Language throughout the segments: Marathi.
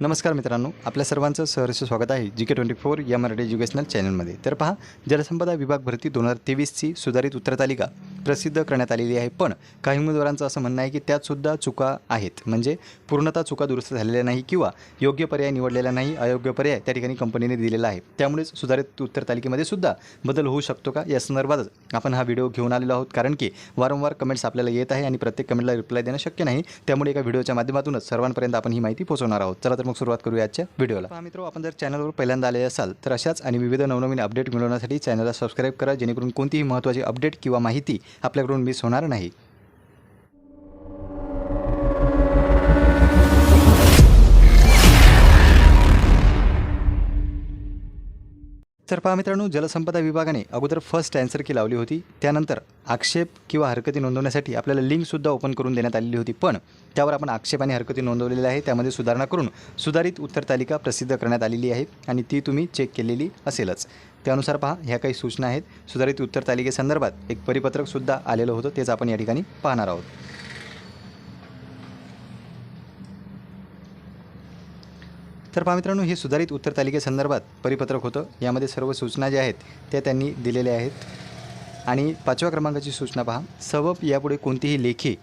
नमस्कार मित्रांनो आपल्या सर्वांचं सहर्ष स्वागत आहे जी के ट्वेंटी फोर या मराठी एज्युकेशनल चॅनलमध्ये. तर पहा जलसंपदा विभाग भरती दोन हजार तेवीसची सुधारित उत्तरतालिका प्रसिद्ध करण्यात आलेली आहे. पण काही उमेदवारांचं असं म्हणणं आहे की त्यातसुद्धा चुका आहेत. म्हणजे पूर्णतः चुका दुरुस्त झालेल्या नाही किंवा योग्य पर्याय निवडलेला नाही अयोग्य पर्याय त्या ठिकाणी कंपनीने दिलेला आहे. त्यामुळेच सुधारित उत्तरतालिकेमध्ये सुद्धा बदल होऊ शकतो का? या संदर्भातच आपण हा व्हिडिओ घेऊन आलेलो आहोत. कारण की वारंवार कमेंट्स आपल्याला येत आहे आणि प्रत्येक कमेंटला रिप्लाय देणं शक्य नाही. त्यामुळे एका व्हिडिओच्या माध्यमातूनच सर्वांपर्यंत आपण ही माहिती पोहोचवणार आहोत. चला तर मग सुरुवात करूया आजच्या व्हिडिओला. मित्र आपण जर चॅनलवर पहिल्यांदा आले असाल तर अशाच आणि विविध नवनवीन अपडेट मिळवण्यासाठी चॅनलला सबस्क्राईब करा जेणेकरून कोणतीही महत्त्वाची अपडेट किंवा माहिती आपल्याकडून मिस होणार नाही. तर पहा मित्रांनो जलसंपदा विभागाने अगोदर फर्स्ट अँसर की लावली होती. त्यानंतर आक्षेप किंवा हरकती नोंदवण्यासाठी आपल्याला लिंकसुद्धा ओपन करून देण्यात आलेली होती. पण त्यावर आपण आक्षेप आणि हरकती नोंदवलेल्या आहे त्यामध्ये सुधारणा करून सुधारित उत्तर तालिका प्रसिद्ध करण्यात आलेली आहे आणि ती तुम्ही चेक केलेली असेलच. त्यानुसार पहा ह्या काही सूचना आहेत. सुधारित उत्तर तालिकेसंदर्भात एक परिपत्रकसुद्धा आलेलं होतं. तेच आपण या ठिकाणी पाहणार आहोत. तर पहा मित्रांनो हे सुधारित उत्तर तालिकेसंदर्भात परिपत्रक होतं. यामध्ये सर्व सूचना ज्या आहेत त्या त्यांनी दिलेल्या आहेत. आणि पाचव्या क्रमांकाची सूचना पहा. सबब यापुढे कोणतीही लेखी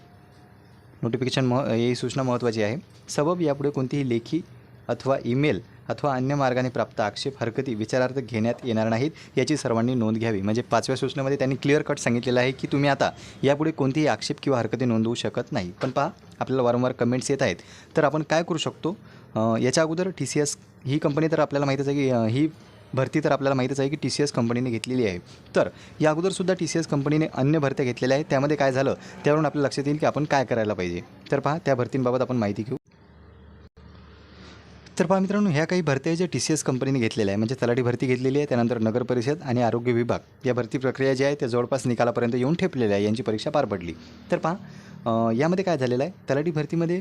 नोटिफिकेशन मह ही सूचना महत्त्वाची आहे. सबब यापुढे कोणतीही लेखी अथवा ईमेल अथवा अन्य मार्गाने प्राप्त आक्षेप हरकती विचारार्थ घेण्यात येणार नाहीत याची सर्वांनी नोंद घ्यावी. म्हणजे पाचव्या सूचनेमध्ये त्यांनी क्लिअर कट सांगितलेलं आहे की तुम्ही आता यापुढे कोणतीही आक्षेप किंवा हरकती नोंदवू शकत नाही. पण पहा आपल्याला वारंवार कमेंट्स येत आहेत. तर आपण काय करू शकतो? याच्या अगोदर टी सी एस ही कंपनी तर आपल्याला माहीतच आहे की ही भरती तर आपल्याला माहीतच आहे की टी सी एस कंपनीने घेतलेली आहे. तर या अगोदरसुद्धा टी सी एस कंपनीने अन्य भरत्या घेतलेल्या आहेत. त्यामध्ये काय झालं? त्यावरून आपल्या लक्षात येईल की आपण काय करायला पाहिजे. तर पहा त्या भरतींबाबत आपण माहिती घेऊ. तर पहा मित्रांनो ह्या काही भरत्या आहे ज्या टी सी एस कंपनीने घेतलेल्या आहे म्हणजे तलाठी भरती घेतलेली आहे त्यानंतर नगर परिषद आणि आरोग्य विभाग या भरती प्रक्रिया ज्या आहे त्या जवळपास निकालापर्यंत येऊन ठेपलेल्या आहे यांची परीक्षा पार पडली. तर पहा यामध्ये काय झालेलं आहे? तलाठी भरतीमध्ये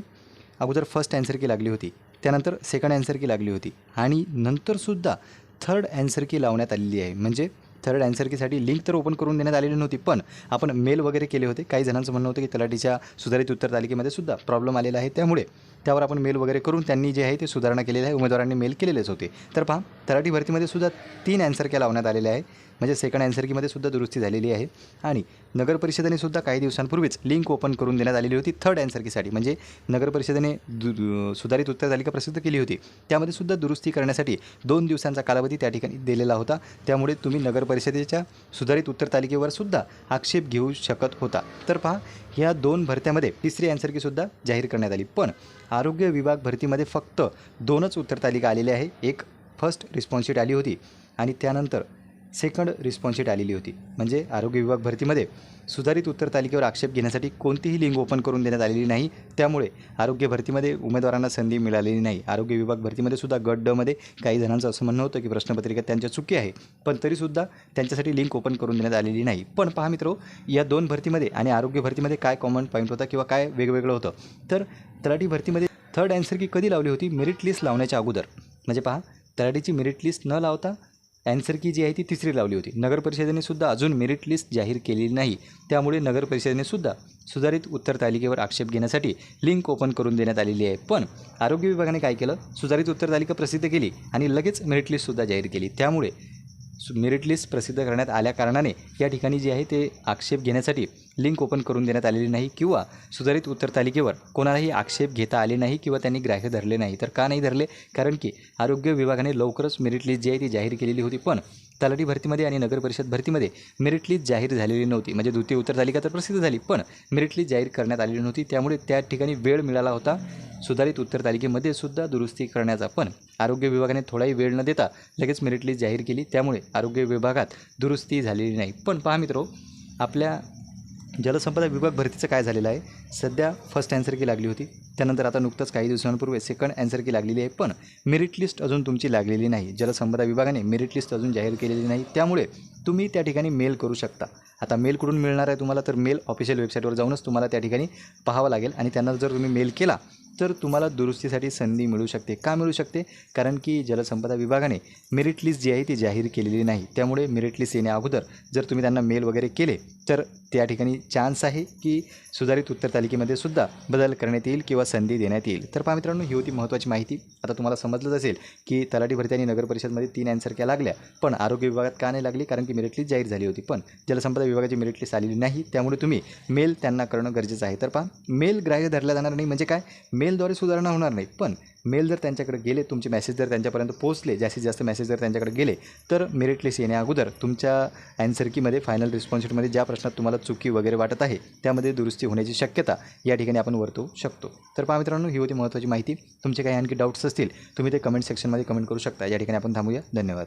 अगोदर फर्स्ट अँसर की लागली होती. त्यानंतर सेकंड अँसर की लागली होती. आणि नंतरसुद्धा थर्ड अँसर की लावण्यात आलेली आहे. म्हणजे थर्ड अँसर कीसाठी लिंक तर ओपन करून देण्यात आलेली नव्हती पण आपण मेल वगैरे केले होते. काही जणांचं म्हणणं होतं की तलाठीच्या सुधारित उत्तर तालिकेमध्ये सुद्धा प्रॉब्लेम आलेला आहे. त्यामुळे त्यावर आपण मेल वगैरे करून त्यांनी जे आहे ते सुधारणा केलेली आहे. उमेदवारांनी मेल केलेलेच होते. तर पहा तलाठी भरतीमध्ये सुद्धा तीन अँसर क्या लावण्यात आलेले आहे म्हणजे सेकंड ॲन्सर कीमध्ये सुद्धा दुरुस्ती झालेली आहे. आणि नगर परिषदेने सुद्धा काही दिवसांपूर्वीच लिंक ओपन करून देण्यात आलेली होती थर्ड ॲन्सर कीसाठी. म्हणजे नगर परिषदेने दु सुधारित उत्तर तालिका प्रसिद्ध केली होती. त्यामध्ये सुद्धा दुरुस्ती करण्यासाठी दोन दिवसांचा कालावधी त्या ठिकाणी दिलेला होता. त्यामुळे तुम्ही नगर परिषदेच्या सुधारित उत्तर तालिकेवर सुद्धा आक्षेप घेऊ शकत होता. तर पहा ह्या दोन भरत्यामध्ये तिसरी ॲन्सर कीसुद्धा जाहीर करण्यात आली. पण आरोग्य विभाग भरतीमध्ये फक्त दोनच उत्तर तालिका आलेली आहे. एक फर्स्ट रिस्पॉन्स शीट आली होती. आणि त्यानंतर सेकंड रिस्पॉन्स शीट आलेली होती. म्हणजे आरोग्य विभाग भरतीमध्ये सुधारित उत्तर तालिकेवर आक्षेप घेण्यासाठी कोणतीही लिंक ओपन करून देण्यात आलेली नाही. त्यामुळे आरोग्य भरतीमध्ये उमेदवारांना संधी मिळालेली नाही. आरोग्य विभाग भरतीमध्ये सुद्धा गट डमध्ये काही जणांचं असं म्हणणं होतं की प्रश्नपत्रिका त्यांच्या चुकी आहे. पण तरीसुद्धा त्यांच्यासाठी लिंक ओपन करून देण्यात आलेली नाही. पण पहा मित्रो या दोन भरतीमध्ये आणि आरोग्य भरतीमध्ये काय कॉमन पॉईंट होता किंवा काय वेगवेगळं होतं? तर तलाठी भरतीमध्ये थर्ड अँसर की कधी लावली होती? मेरिट लिस्ट लावण्याच्या अगोदर. म्हणजे पहा तलाठीची मेरिट लिस्ट न लावता ॲन्सर की जी आहे ती तिसरी लावली होती. नगर परिषदेने सुद्धा अजून मेरिट लिस्ट जाहीर केलेली नाही. त्यामुळे नगर परिषदेने सुद्धा सुधारित उत्तर तालिकेवर आक्षेप घेण्यासाठी लिंक ओपन करून देण्यात आलेली आहे. पण आरोग्य विभागाने काय केलं? सुधारित उत्तर तालिका प्रसिद्ध केली आणि लगेच मेरिट लिस्टसुद्धा जाहीर केली. त्यामुळे सु मेरिट लिस्ट प्रसिद्ध करण्यात आल्या कारणाने या ठिकाणी जे आहे ते आक्षेप घेण्यासाठी लिंक ओपन करून देण्यात आलेली नाही किंवा सुधारित उत्तर तालिकेवर कोणालाही आक्षेप घेता आले नाही किंवा त्यांनी ग्राह्य धरले नाही. तर का नाही धरले? कारण की आरोग्य विभागाने लवकरच मेरिट लिस्ट जी आहे ती जाहीर केलेली होती. पण तलाठी भरतीमध्ये आणि नगर परिषद भरतीमध्ये मेरिट लिस्ट जाहीर झालेली नव्हती. म्हणजे द्वितीय उत्तर तालिका तर प्रसिद्ध झाली पण मेरिट लिस्ट जाहीर करण्यात आलेली नव्हती. त्यामुळे त्या ठिकाणी वेळ मिळाला होता. सुधारित उत्तर तालिकेमध्ये सुद्धा दुरुस्ती करण्याचा. पण आरोग्य विभागाने थोडाही वेळ न देता लगेच मेरिट लिस्ट जाहीर केली. त्यामुळे आरोग्य विभागात दुरुस्ती झालेली नाही. पण पहा मित्रो आपल्या जलसंपदा विभाग भरतीचं काय झालेलं आहे? सध्या फर्स्ट अँसर की लागली होती. त्यानंतर आता नुकतंच काही दिवसांपूर्वी सेकंड अँसर की लागलेली आहे. पण मेरिट लिस्ट अजून तुमची लागलेली नाही. जलसंपदा विभागाने मेरिट लिस्ट अजून जाहीर केलेली नाही. त्यामुळे तुम्ही त्या ठिकाणी मेल करू शकता. आता मेल कुठून मिळणार आहे तुम्हाला? तर मेल ऑफिशियल वेबसाईटवर जाऊनच तुम्हाला त्या ठिकाणी पाहावं लागेल. आणि त्यांना जर तुम्ही मेल केला तर तुम्हाला दुरुस्तीसाठी संधी मिळू शकते. का मिळू शकते? कारण की जलसंपदा विभागाने मेरिट लिस्ट जी आहे ती जाहीर केलेली नाही. त्यामुळे मेरिट लिस्ट येण्या अगोदर जर तुम्ही त्यांना मेल वगैरे केले तर त्या ठिकाणी चान्स आहे की सुधारित उत्तर तालिकेमध्ये सुद्धा बदल करण्यात येईल किंवा संधी देण्यात येईल. तर पहा मित्रांनो ही होती महत्त्वाची माहिती. आता तुम्हाला समजलंच असेल की तलाठी भरती आणि नगर परिषदमध्ये तीन ॲन्सर क्या लागल्या? पण आरोग्य विभागात का नाही लागली? कारण की मेरिट लिस्ट जाहीर झाली होती. पण जलसंपदा विभागाची मेरिट लिस्ट आलेली नाही. त्यामुळे तुम्ही मेल त्यांना करणं गरजेचं आहे. तर पहा मेल ग्राह्य धरला जाणार नाही म्हणजे काय? मेलद्वारे सुधारणा होणार नाही. पण मेल जर त्यांच्याकडे गेले तुमचे मेसेज जर त्यांच्यापर्यंत पोहोचले जास्तीत जास्त मेसेज जर त्यांच्याकडे गेले तर मेरिट लिस्ट येण्या अगोदर तुमच्या ॲन्सर कीमध्ये फायनल रिस्पॉन्सिटीमध्ये ज्या प्रश्नात तुम्हाला चुकी वगैरे वाटत आहे त्यामध्ये दुरुस्ती होण्याची शक्यता या ठिकाणी आपण वर्तवू शकतो. तर पहा मित्रांनो ही होती महत्त्वाची माहिती. तुमचे काही आणखी डाऊट्स असतील तुम्ही ते कमेंट सेक्शनमध्ये कमेंट करू शकता. या ठिकाणी आपण थांबूया. धन्यवाद.